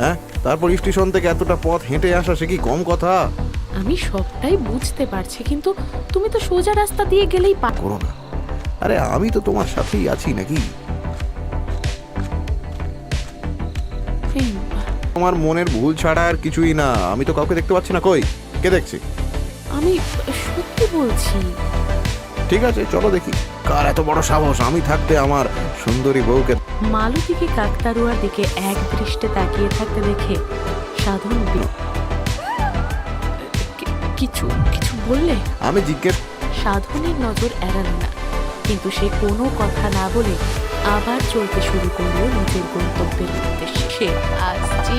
হ্যাঁ? তারপর স্টেশন থেকে এতটা পথ হেঁটে আসা সে কি কম কথা? আমি সবটাই বুঝতে পারছি কিন্তু তুমি তো সোজা রাস্তা দিয়ে গেলেই পা করো না। আরে আমি তো তোমার সাথেই আছি নাকি? তোমার মনের ভুল ছাড়া আর কিছুই না। আমি তো কাউকে দেখতে পাচ্ছি না। কই? কে দেখছি? আমি সত্যি বলছি ঠিক আছে চলো দেখি। কার এত বড় সাহস? আমি থাকতে আমার সুন্দরী বউকে মালতীকে কাকতারুয়ার দিকে এক দৃষ্টে তাকিয়ে থাকতে দেখে সাধন কিছু কিছু বললে? আমি জিজ্ঞেস সাধনের নজর এড়ালো না কিন্তু সে কোনো কথা না বলে আবার চলতে শুরু করল নিজের গন্তব্যের উদ্দেশ্যে। সে আসছে।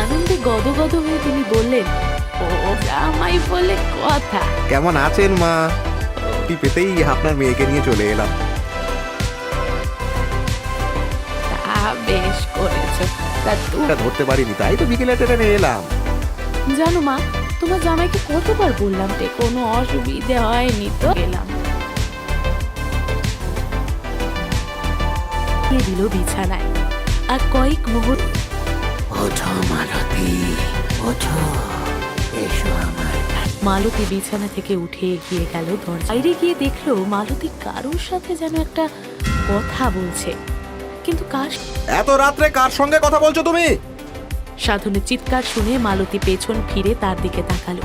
আনন্দে গদগদ হয়ে তিনি বললেন জামাই বলে কথা। কেমন আছেন মা? কি পেতেই আপনার মেয়েকে নিয়ে চলে এলাম। তা বেশ করেছ। তা তুমি এটা ধরতে পারিনি তাই তো বিকেলে ট্রেনে এলাম। জানো মা তোমার জামাইকে কতবার বললাম যে কোনো অসুবিধে হয়নি তো। গেলাম। দিয়ে দিল বিছানায়? আর কয়েক মুহূর্ত ওঠো মালতী ওঠো। মালতী বিছানা থেকে উঠে এগিয়ে গেল দরজা। বাইরে গিয়ে দেখল মালতী কারোর সাথে যেন একটা কথা বলছে। কিন্তু কার এত রাত্রে কার সঙ্গে কথা বলছো তুমি? সাধনের চিৎকার শুনে মালতী পেছন ফিরে তার দিকে তাকালো।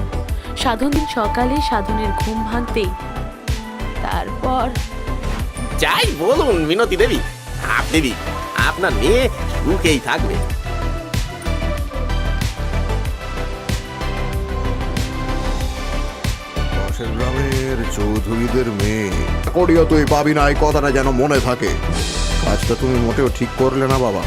সাধন দিন সকালে সাধনের ঘুম ভাঙতেই তারপর যাই বলুন মিনতি দেবী। আপনি আপনার মেয়ে সুখেই থাকবে। পাশের গ্রামের চৌধুরীদের মেয়ে। করিও তুই পাবি না, এই কথাটা যেন মনে থাকে। কাজটা তুমি মোটেও ঠিক করলে না, বাবা।